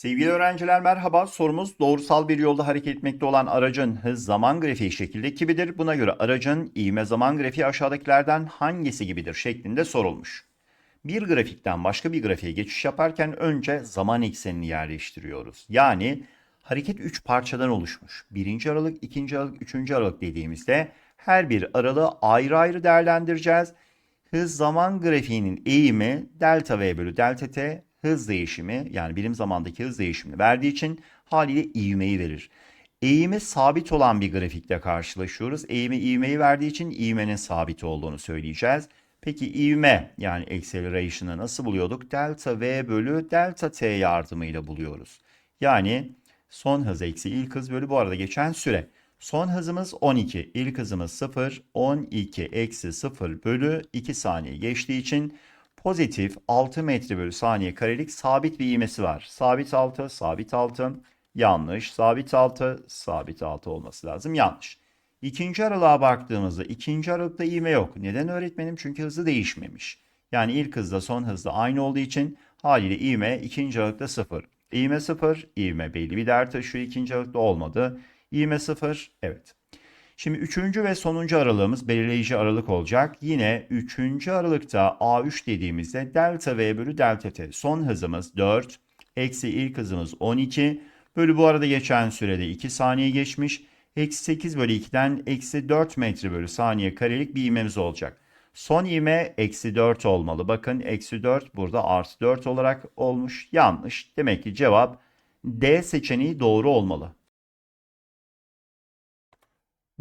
Sevgili öğrenciler merhaba. Sorumuz doğrusal bir yolda hareket etmekte olan aracın hız zaman grafiği şekilde gibidir. Buna göre aracın ivme zaman grafiği aşağıdakilerden hangisi gibidir şeklinde sorulmuş. Bir grafikten başka bir grafiğe geçiş yaparken önce zaman eksenini yerleştiriyoruz. Yani hareket 3 parçadan oluşmuş. Birinci aralık, ikinci aralık, üçüncü aralık dediğimizde her bir aralığı ayrı ayrı değerlendireceğiz. Hız zaman grafiğinin eğimi delta V bölü delta T hız değişimi yani birim zamandaki hız değişimini verdiği için haliyle ivmeyi verir. Eğimi sabit olan bir grafikle karşılaşıyoruz. Eğimi ivmeyi verdiği için ivmenin sabit olduğunu söyleyeceğiz. Peki ivme yani acceleration'ı nasıl buluyorduk? Delta V bölü delta T yardımıyla buluyoruz. Yani son hız eksi ilk hız bölü bu arada geçen süre. Son hızımız 12, ilk hızımız 0, 12 eksi 0 bölü 2 saniye geçtiği için pozitif 6 metre bölü saniye karelik sabit bir ivmesi var. Sabit 6, sabit 6, yanlış, sabit 6, sabit 6 olması lazım, yanlış. İkinci aralığa baktığımızda ikinci aralıkta ivme yok. Neden öğretmenim? Çünkü hızı değişmemiş. Yani ilk hızla son hızla aynı olduğu için haliyle ivme ikinci aralıkta 0. İvme 0, ivme belli bir değer taşıyor ikinci aralıkta olmadı. İvme 0, evet. Şimdi üçüncü ve sonuncu aralığımız belirleyici aralık olacak. Yine üçüncü aralıkta A3 dediğimizde delta V bölü delta T. Son hızımız 4, eksi ilk hızımız 12. Bölü bu arada geçen sürede 2 saniye geçmiş. Eksi 8 bölü 2'den eksi 4 metre bölü saniye karelik bir ivmemiz olacak. Son ivme eksi 4 olmalı. Bakın eksi 4 burada artı 4 olarak olmuş. Yanlış. Demek ki cevap D seçeneği doğru olmalı.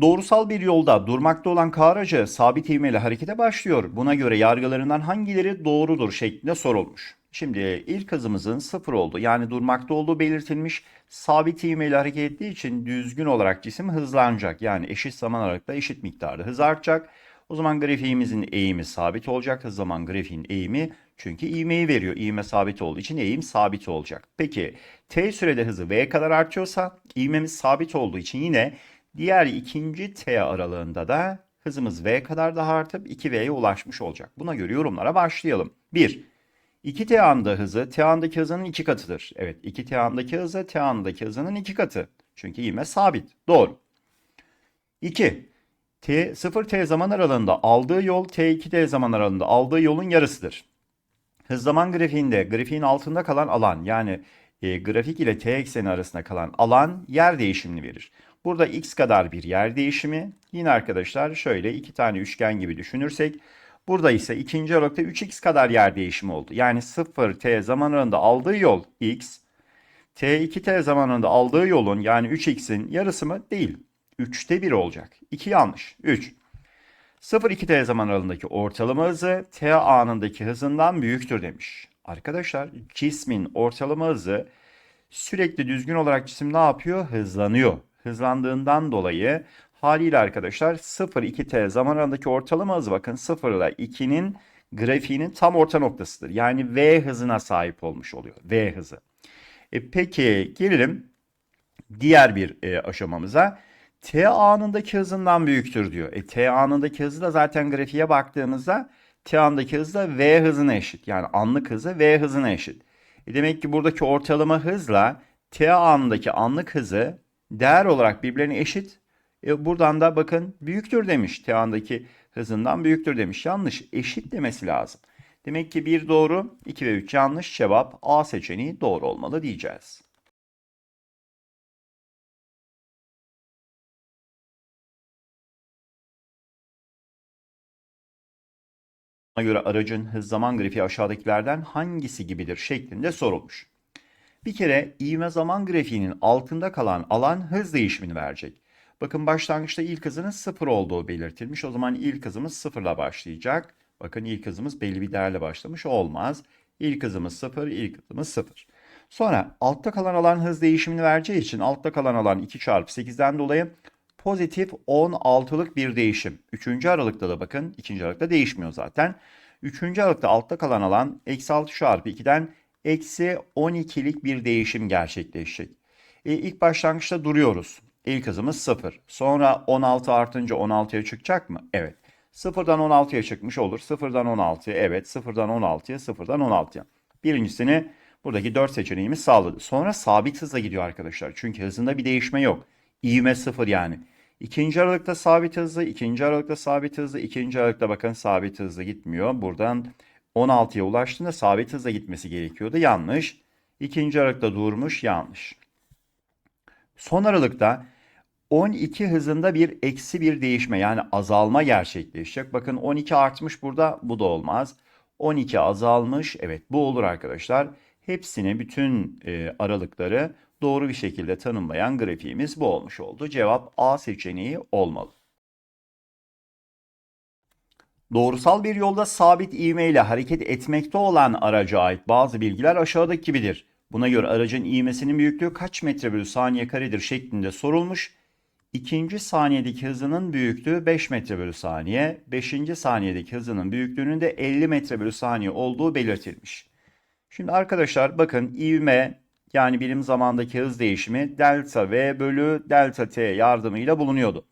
Doğrusal bir yolda durmakta olan K aracı sabit ivmeyle harekete başlıyor. Buna göre yargılarından hangileri doğrudur şeklinde sorulmuş. Şimdi ilk hızımızın sıfır olduğu yani durmakta olduğu belirtilmiş. Sabit ivmeyle hareket ettiği için düzgün olarak cisim hızlanacak. Yani eşit zaman aralıkta eşit miktarda hız artacak. O zaman grafiğimizin eğimi sabit olacak. Hız zaman grafiğin eğimi çünkü ivmeyi veriyor. İvme sabit olduğu için eğim sabit olacak. Peki t sürede hızı v kadar artıyorsa ivmemiz sabit olduğu için yine Diğer ikinci t aralığında da hızımız v kadar daha artıp 2v'ye ulaşmış olacak. Buna göre yorumlara başlayalım. 1. 2t anda hızı t andaki hızının 2 katıdır. Evet 2t andaki hızı t andaki hızının 2 katı. Çünkü ivme sabit. Doğru. 2. T 0t zaman aralığında aldığı yol t2t zaman aralığında aldığı yolun yarısıdır. Hız zaman grafiğinde grafiğin altında kalan alan yani e, grafik ile t ekseni arasında kalan alan yer değişimini verir. Burada x kadar bir yer değişimi. Yine arkadaşlar şöyle iki tane üçgen gibi düşünürsek. Burada ise ikinci aralıkta 3x kadar yer değişimi oldu. Yani 0t zaman aralığında aldığı yol x. t2t zaman aralığında aldığı yolun yani 3x'in yarısı mı? Değil. 3'te 1 olacak. 2 yanlış. 3. 0-2t zaman aralığındaki ortalama hızı t anındaki hızından büyüktür demiş. Arkadaşlar cismin ortalama hızı sürekli düzgün olarak cisim ne yapıyor? Hızlanıyor hızlandığından dolayı haliyle arkadaşlar 0-2t zaman aralığındaki ortalama hızı bakın 0 ile 2'nin grafiğinin tam orta noktasıdır. Yani v hızına sahip olmuş oluyor. V hızı. E peki gelelim diğer bir e, aşamamıza. T anındaki hızından büyüktür diyor. E, T anındaki hızı da zaten grafiğe baktığımızda T anındaki hız da V hızına eşit. Yani anlık hızı V hızına eşit. E demek ki buradaki ortalama hızla T anındaki anlık hızı değer olarak birbirlerine eşit. E buradan da bakın büyüktür demiş. Teandaki hızından büyüktür demiş. Yanlış. Eşit demesi lazım. Demek ki bir doğru, 2 ve 3 yanlış. Cevap A seçeneği doğru olmalı diyeceğiz. Buna göre aracın hız zaman grafiği aşağıdakilerden hangisi gibidir şeklinde sorulmuş. Bir kere ivme zaman grafiğinin altında kalan alan hız değişimini verecek. Bakın başlangıçta ilk hızının sıfır olduğu belirtilmiş. O zaman ilk hızımız sıfırla başlayacak. Bakın ilk hızımız belli bir değerle başlamış. Olmaz. İlk hızımız sıfır, ilk hızımız sıfır. Sonra altta kalan alan hız değişimini vereceği için altta kalan alan 2 çarpı 8'den dolayı pozitif 16'lık bir değişim. Üçüncü aralıkta da bakın ikinci aralıkta değişmiyor zaten. Üçüncü aralıkta altta kalan alan eksi 6 çarpı 2'den eksi 12'lik bir değişim gerçekleşecek. E, ilk başlangıçta duruyoruz. İlk hızımız 0. Sonra 16 artınca 16'ya çıkacak mı? Evet. 0'dan 16'ya çıkmış olur. 0'dan 16'ya evet. 0'dan 16'ya 0'dan 16'ya. Birincisini Buradaki 4 seçeneğimiz sağladı. Sonra sabit hızla gidiyor arkadaşlar. Çünkü hızında bir değişme yok. İvme sıfır yani. İkinci aralıkta sabit hızlı, ikinci aralıkta sabit hızlı, ikinci aralıkta bakın sabit hızlı gitmiyor. Buradan 16'ya ulaştığında sabit hızla gitmesi gerekiyordu. Yanlış. İkinci aralıkta durmuş. Yanlış. Son aralıkta 12 hızında bir eksi bir değişme yani azalma gerçekleşecek. Bakın 12 artmış burada bu da olmaz. 12 azalmış evet bu olur arkadaşlar. Hepsini bütün e, aralıkları doğru bir şekilde tanımlayan grafiğimiz bu olmuş oldu. Cevap A seçeneği olmalı. Doğrusal bir yolda sabit ivme ile hareket etmekte olan araca ait bazı bilgiler aşağıdaki gibidir. Buna göre aracın ivmesinin büyüklüğü kaç metre bölü saniye karedir şeklinde sorulmuş. İkinci saniyedeki hızının büyüklüğü 5 metre bölü saniye, beşinci saniyedeki hızının büyüklüğünün de 50 metre bölü saniye olduğu belirtilmiş. Şimdi arkadaşlar bakın ivme yani birim zamandaki hız değişimi delta v bölü delta t yardımıyla bulunuyordu.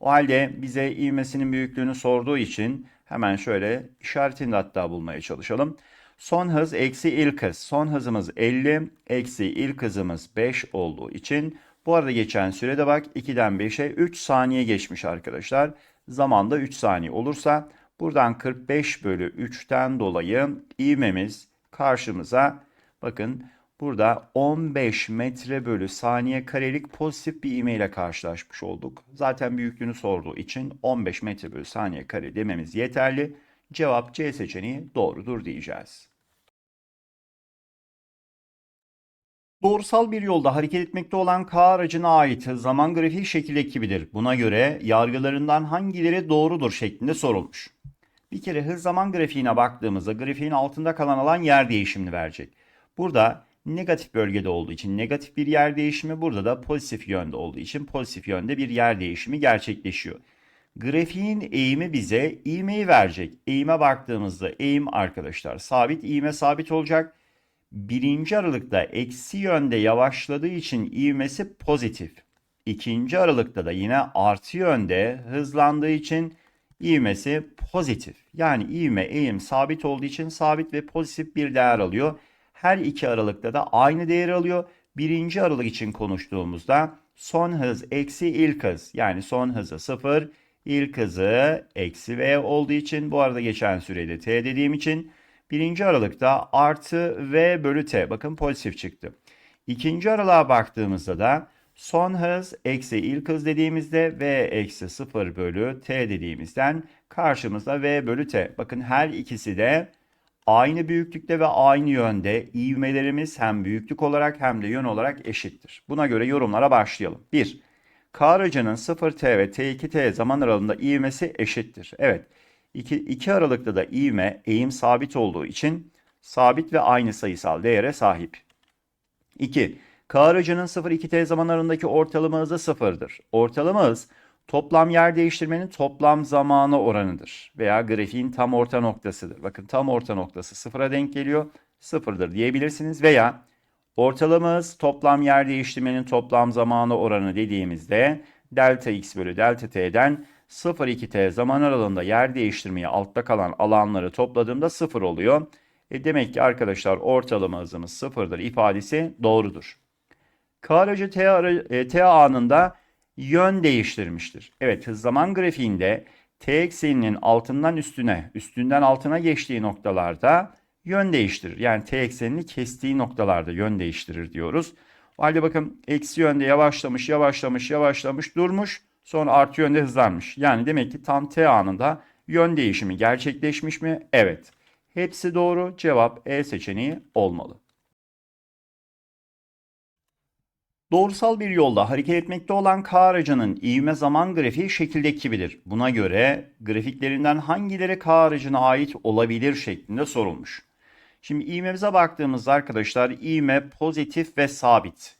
O halde bize ivmesinin büyüklüğünü sorduğu için hemen şöyle işaretini hatta bulmaya çalışalım. Son hız eksi ilk hız. Son hızımız 50, eksi ilk hızımız 5 olduğu için bu arada geçen sürede bak 2'den 5'e 3 saniye geçmiş arkadaşlar. Zamanda 3 saniye olursa buradan 45 bölü 3'ten dolayı ivmemiz karşımıza bakın burada 15 metre bölü saniye karelik pozitif bir ivme ile karşılaşmış olduk. Zaten büyüklüğünü sorduğu için 15 metre bölü saniye kare dememiz yeterli. Cevap C seçeneği doğrudur diyeceğiz. Doğrusal bir yolda hareket etmekte olan K aracına ait zaman grafiği şekil ekibidir. Buna göre yargılarından hangileri doğrudur şeklinde sorulmuş. Bir kere hız zaman grafiğine baktığımızda grafiğin altında kalan alan yer değişimini verecek. Burada negatif bölgede olduğu için negatif bir yer değişimi, burada da pozitif yönde olduğu için pozitif yönde bir yer değişimi gerçekleşiyor. Grafiğin eğimi bize ivmeyi verecek. Eğime baktığımızda eğim arkadaşlar sabit, ivme sabit olacak. Birinci aralıkta eksi yönde yavaşladığı için ivmesi pozitif. İkinci aralıkta da yine artı yönde hızlandığı için ivmesi pozitif. Yani ivme eğim sabit olduğu için sabit ve pozitif bir değer alıyor. Her iki aralıkta da aynı değer alıyor. Birinci aralık için konuştuğumuzda son hız eksi ilk hız yani son hızı 0, ilk hızı eksi v olduğu için bu arada geçen sürede t dediğim için birinci aralıkta artı v bölü t bakın pozitif çıktı. İkinci aralığa baktığımızda da son hız eksi ilk hız dediğimizde v eksi 0 bölü t dediğimizden karşımızda v bölü t. Bakın her ikisi de aynı büyüklükte ve aynı yönde ivmelerimiz hem büyüklük olarak hem de yön olarak eşittir. Buna göre yorumlara başlayalım. 1. K aracının 0t ve t2t zaman aralığında ivmesi eşittir. Evet. 2, 2 aralıkta da ivme eğim sabit olduğu için sabit ve aynı sayısal değere sahip. 2. K aracının 0-2t zaman aralığındaki ortalama hızı sıfırdır. Ortalama hız toplam yer değiştirmenin toplam zamanı oranıdır. Veya grafiğin tam orta noktasıdır. Bakın tam orta noktası sıfıra denk geliyor. Sıfırdır diyebilirsiniz. Veya ortalama hız toplam yer değiştirmenin toplam zamanı oranı dediğimizde delta x bölü delta t'den 0-2t zaman aralığında yer değiştirmeyi altta kalan alanları topladığımda sıfır oluyor. E demek ki arkadaşlar ortalama hızımız sıfırdır ifadesi doğrudur. K aracı T, ara, e, T anında yön değiştirmiştir. Evet hız zaman grafiğinde T ekseninin altından üstüne, üstünden altına geçtiği noktalarda yön değiştirir. Yani T eksenini kestiği noktalarda yön değiştirir diyoruz. O halde bakın eksi yönde yavaşlamış, yavaşlamış, yavaşlamış, durmuş. Sonra artı yönde hızlanmış. Yani demek ki tam T anında yön değişimi gerçekleşmiş mi? Evet. Hepsi doğru. Cevap E seçeneği olmalı. Doğrusal bir yolda hareket etmekte olan K aracının ivme zaman grafiği şekildeki gibidir. Buna göre grafiklerinden hangileri K aracına ait olabilir şeklinde sorulmuş. Şimdi ivmemize baktığımızda arkadaşlar ivme pozitif ve sabit.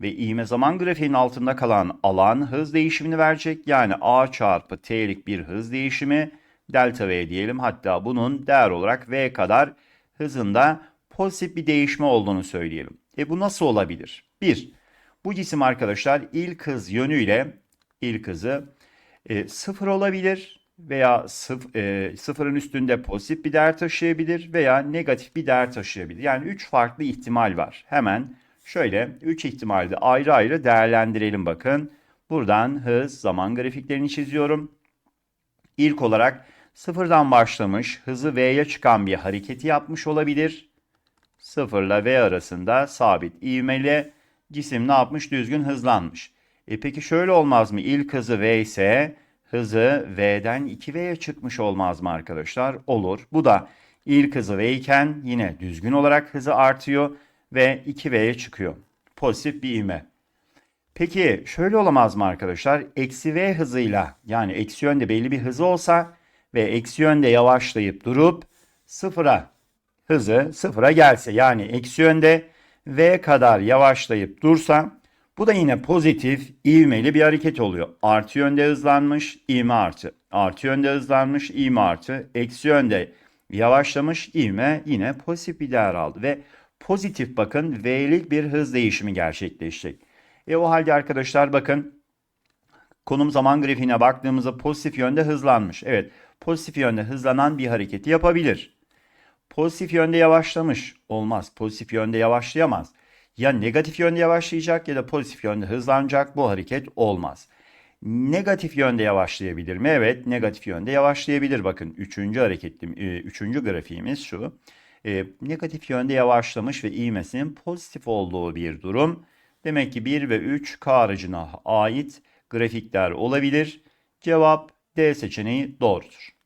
Ve ivme zaman grafiğinin altında kalan alan hız değişimini verecek. Yani A çarpı T'lik bir hız değişimi delta V diyelim. Hatta bunun değer olarak V kadar hızında pozitif bir değişme olduğunu söyleyelim. E bu nasıl olabilir? 1. Bu cisim arkadaşlar ilk hız yönüyle ilk hızı e, sıfır olabilir veya sıf, e, sıfırın üstünde pozitif bir değer taşıyabilir veya negatif bir değer taşıyabilir. Yani 3 farklı ihtimal var. Hemen şöyle 3 ihtimalde ayrı ayrı değerlendirelim bakın. Buradan hız, zaman grafiklerini çiziyorum. İlk olarak sıfırdan başlamış, hızı V'ye çıkan bir hareketi yapmış olabilir. Sıfırla V arasında sabit ivmeli cisim ne yapmış? Düzgün hızlanmış. E peki şöyle olmaz mı? İlk hızı V ise hızı V'den 2V'ye çıkmış olmaz mı arkadaşlar? Olur. Bu da ilk hızı V iken yine düzgün olarak hızı artıyor ve 2V'ye çıkıyor. Pozitif bir ivme. Peki şöyle olamaz mı arkadaşlar? Eksi V hızıyla yani eksi yönde belli bir hızı olsa ve eksi yönde yavaşlayıp durup sıfıra hızı sıfıra gelse yani eksi yönde V kadar yavaşlayıp dursa bu da yine pozitif ivmeli bir hareket oluyor. Artı yönde hızlanmış ivme artı. Artı yönde hızlanmış ivme artı. Eksi yönde yavaşlamış ivme yine pozitif bir değer aldı. Ve pozitif bakın V'lik bir hız değişimi gerçekleşecek. E o halde arkadaşlar bakın konum zaman grafiğine baktığımızda pozitif yönde hızlanmış. Evet pozitif yönde hızlanan bir hareketi yapabilir. Pozitif yönde yavaşlamış. Olmaz. Pozitif yönde yavaşlayamaz. Ya negatif yönde yavaşlayacak ya da pozitif yönde hızlanacak. Bu hareket olmaz. Negatif yönde yavaşlayabilir mi? Evet, negatif yönde yavaşlayabilir. Bakın üçüncü hareketli, e, üçüncü grafiğimiz şu. E, negatif yönde yavaşlamış ve ivmesinin pozitif olduğu bir durum. Demek ki 1 ve 3 K aracına ait grafikler olabilir. Cevap D seçeneği doğrudur.